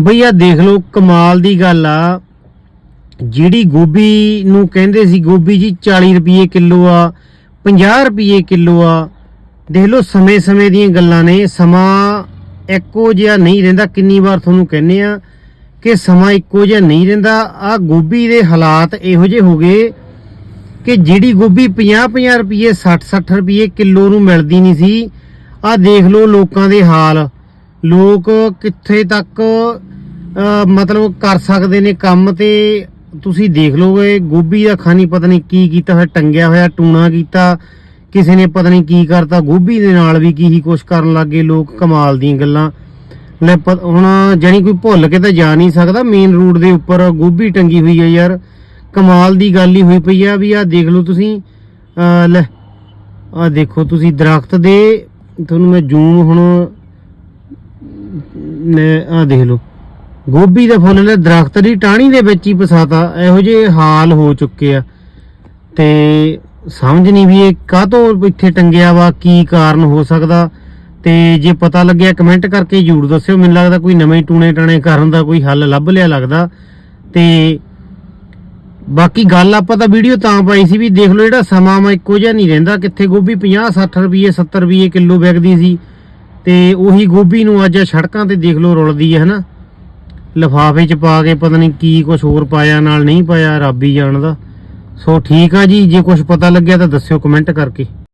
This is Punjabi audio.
ਬਈ ਆ ਦੇਖ ਲਓ, ਕਮਾਲ ਦੀ ਗੱਲ ਆ। ਜਿਹੜੀ ਗੋਭੀ ਨੂੰ ਕਹਿੰਦੇ ਸੀ, ਗੋਭੀ ਜੀ 40 ਰੁਪਏ ਕਿਲੋ ਆ 50 ਰੁਪਏ ਕਿਲੋ ਆ। ਦੇਖ ਲਓ, ਸਮੇਂ-ਸਮੇਂ ਦੀਆਂ ਗੱਲਾਂ ਨੇ। ਸਮਾਂ ਇੱਕੋ ਜਿਹਾ ਨਹੀਂ ਰਹਿੰਦਾ, ਕਿੰਨੀ ਵਾਰ ਤੁਹਾਨੂੰ ਕਹਿੰਨੇ ਆ ਕਿ ਸਮਾਂ ਇੱਕੋ ਜਿਹਾ ਨਹੀਂ ਰਹਿੰਦਾ। ਆ ਗੋਭੀ ਦੇ ਹਾਲਾਤ ਇਹੋ ਜਿਹੇ ਹੋ ਗਏ ਕਿ ਜਿਹੜੀ ਗੋਭੀ 50-50 ਰੁਪਏ 60-60 ਰੁਪਏ ਕਿਲੋ ਨੂੰ ਮਿਲਦੀ ਨਹੀਂ ਸੀ। ਆ ਦੇਖ ਲਓ ਲੋਕਾਂ ਦੇ ਹਾਲ। ਲੋਕ ਕਿੱਥੇ ਤੱਕ ਮਤਲਬ ਕਰ ਸਕਦੇ ਨੇ ਕੰਮ ਤੇ? ਤੁਸੀਂ ਦੇਖ ਲਓਗੇ ਗੋਭੀ ਦਾ ਖਾਣੀ ਪਤਾ ਨਹੀਂ ਕੀ ਕੀਤਾ ਹੋਇਆ, ਟੰਗਿਆ ਹੋਇਆ, ਟੂਣਾ ਕੀਤਾ। ਕਿਸੇ ਨੇ ਪਤਾ ਨਹੀਂ ਕੀ ਕਰਤਾ, ਗੋਭੀ ਦੇ ਨਾਲ ਵੀ ਕੀ ਹੀ ਕੁਛ ਕਰਨ ਲੱਗੇ ਲੋਕ ਕਮਾਲ ਦੀਆਂ ਗੱਲਾਂ। ਲੈ ਪ- ਹੁਣ ਜਾਨੀ ਕੋਈ ਭੁੱਲ ਕੇ ਤਾਂ ਜਾ ਨਹੀਂ ਸਕਦਾ ਮੇਨ ਰੋਡ ਦੇ ਉੱਪਰ ਗੋਭੀ ਟੰਗੀ ਹੋਈ ਹੈ ਯਾਰ। ਕਮਾਲ ਦੀ ਗੱਲ ਹੀ ਹੋਈ ਪਈ ਆ ਵੀ ਆ ਦੇਖ ਲਓ ਤੁਸੀਂ ਅਹ ਲੈ ਆ ਦੇਖੋ ਤੁਸੀਂ ਦਰਖਤ ਦੇ, ਤੁਹਾਨੂੰ ਮੈਂ ਜ਼ੂਮ ਹੁਣ ਆ ਦੇਖ ਲਓ। ਗੋਭੀ ਦੇ ਫੁੱਲ ਨੇ ਦਰਖਤ ਦੀ ਟਾਹਣੀ ਦੇ ਵਿੱਚ ਹੀ ਪਸਾਤਾ, ਇਹੋ ਜਿਹੇ ਹਾਲ ਹੋ ਚੁੱਕੇ ਆ। ਤੇ ਸਮਝ ਨਹੀਂ ਵੀ ਇਹ ਕਾਹਤੋਂ ਇੱਥੇ ਟੰਗਿਆ ਵਾ, ਕੀ ਕਾਰਨ ਹੋ ਸਕਦਾ। ਤੇ ਜੇ ਪਤਾ ਲੱਗਿਆ, ਕਮੈਂਟ ਕਰਕੇ ਜ਼ਰੂਰ ਦੱਸਿਓ। ਮੈਨੂੰ ਲੱਗਦਾ ਕੋਈ ਨਵੇਂ ਟੂਣੇ ਟਾਣੇ ਕਰਨ ਦਾ ਕੋਈ ਹੱਲ ਲੱਭ ਲਿਆ ਲੱਗਦਾ। ਤੇ ਬਾਕੀ ਗੱਲ ਆਪਾਂ ਤਾਂ ਵੀਡੀਓ ਤਾਂ ਪਾਈ ਸੀ ਵੀ ਦੇਖ ਲਓ ਜਿਹੜਾ ਸਮਾਂ ਵਾ, ਇੱਕੋ ਜਿਹਾ ਨਹੀਂ ਰਹਿੰਦਾ। ਕਿੱਥੇ ਗੋਭੀ 50 60 ਰੁਪਏ 70 ਰੁਪਏ ਕਿਲੋ ਵਿਕਦੀ ਸੀ। ਤੇ ਉਹੀ ਗੋਭੀ ਨੂੰ ਅੱਜ ਸੜਕਾਂ ਤੇ ਦੇਖ ਲਓ ਰੁਲਦੀ ਹੈ, ਹਨਾ? ਲਿਫਾਫੇ ਚ ਪਾ ਕੇ ਪਤਾ ਨਹੀਂ ਕੀ ਕੁਝ ਹੋਰ ਪਾਇਆ, ਨਾਲ ਨਹੀਂ ਪਾਇਆ, ਰੱਬ ਹੀ ਜਾਣਦਾ। ਸੋ ਠੀਕ ਆ ਜੀ, ਜੇ ਕੁਝ ਪਤਾ ਲੱਗਿਆ ਤਾਂ ਦੱਸਿਓ ਕਮੈਂਟ ਕਰਕੇ।